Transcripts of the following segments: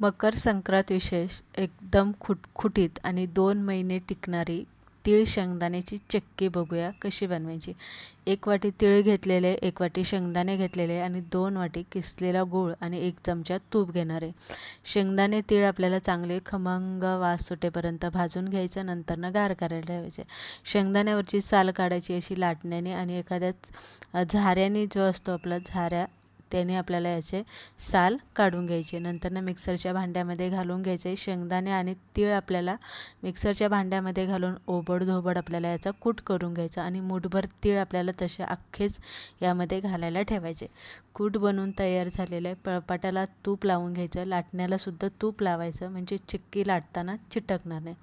मकर संक्रांत विशेष एकदम खुटखुटीत आणि दोन महिने टिकणारी तीळ शेंगदाण्याची चक्की बघूया कशी बनवायची. एक वाटी तीळ घेतलेले एक वाटी शेंगदाणे घेतलेले आणि दोन वाटी किसलेला गूळ आणि एक चमचा तूप घेणार. आहे शेंगदाणे तीळ आपल्याला चांगले खमंग वास सुटेपर्यंत भाजून घ्यायचं नंतर गार करायला ठेवायचे. शेंगदाण्यावरची साल काढायची अशी लाटण्याने आणि एखाद्या झाऱ्याने जो असतो आपला झाऱ्या त्याने आपल्याला याचे साल काढून घ्यायचे. नंतर मिक्सरच्या भांड्यामध्ये घालून घ्यायचे. शेंगदाणे आणि तीळ आपल्याला मिक्सरच्या भांड्यामध्ये घालून ओबड-धोबड आपल्याला याचा कूट करून घ्यायचा आणि मुठभर तीळ आपल्याला तसे अख्खेच यामध्ये घालायला ठेवायचे. कूट बनवून तयार झालेलं पळपाटाला तूप लावून घ्यायचं. लाटण्याला सुद्धा तूप लावायचं. म्हणजे चिक्की लाटताना चिटकणार नाही.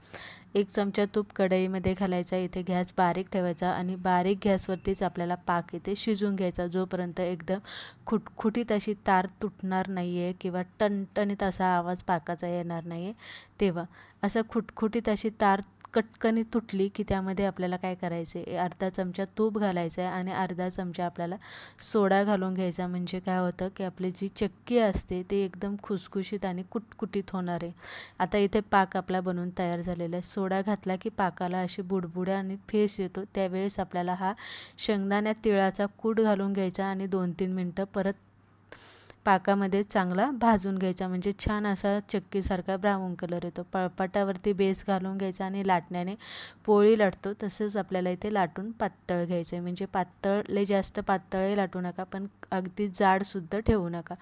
एक चमचा तूप कढईमध्ये घालायचा इथे गॅस बारीक ठेवायचा आणि बारीक गॅसवरतीच आपल्याला पाक इथे शिजून घ्यायचा जोपर्यंत एकदम खुटखुटीत अशी तार तुटणार नाही आहे किंवा टणटणीत असा आवाज पाकाचा येणार नाही आहे तेव्हा. असं खुटखुटीत अशी तार कटकनी तुटली की त्यामध्ये आपल्याला काय करायचं आहे अर्धा चमचा तूप घालायचं आहे आणि अर्धा चमचा आपल्याला सोडा घालून घ्यायचा. म्हणजे काय होतं की आपली जी चक्की असते ती एकदम खुसखुशीत आणि कुटकुटीत होणार आहे. आता इथे पाक आपला बनवून तयार झालेला आहे. सोडा घातला की पाकाला अशी बुडबुड्या आणि फेस येतो. त्यावेळेस आपल्याला हा शेंगदाण्या तिळाचा कूट घालून घ्यायचा आणि दोन तीन मिनटं परत पाकामध्ये चांगला भाजून घ्यायचा. म्हणजे छान असा चक्कीसारखा ब्राऊन कलर येतो. पळपाटावरती बेस घालून घ्यायचा आणि लाटण्याने पोळी लाटतो. तसंच आपल्याला इथे लाटून पातळ घ्यायचं आहे म्हणजे पातळ लय जास्त पातळही लाटू नका पण अगदी जाडसुद्धा ठेवू नका.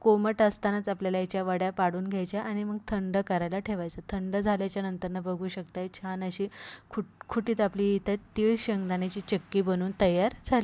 कोमट असतानाच आपल्याला याच्या वड्या पाडून घ्यायच्या आणि मग थंड करायला ठेवायचं. थंड झाल्याच्या नंतरनं बघू शकताय छान अशी खुटखुटीत आपली इथं तीळ शेंगदाण्याची चक्की बनवून तयार झाली.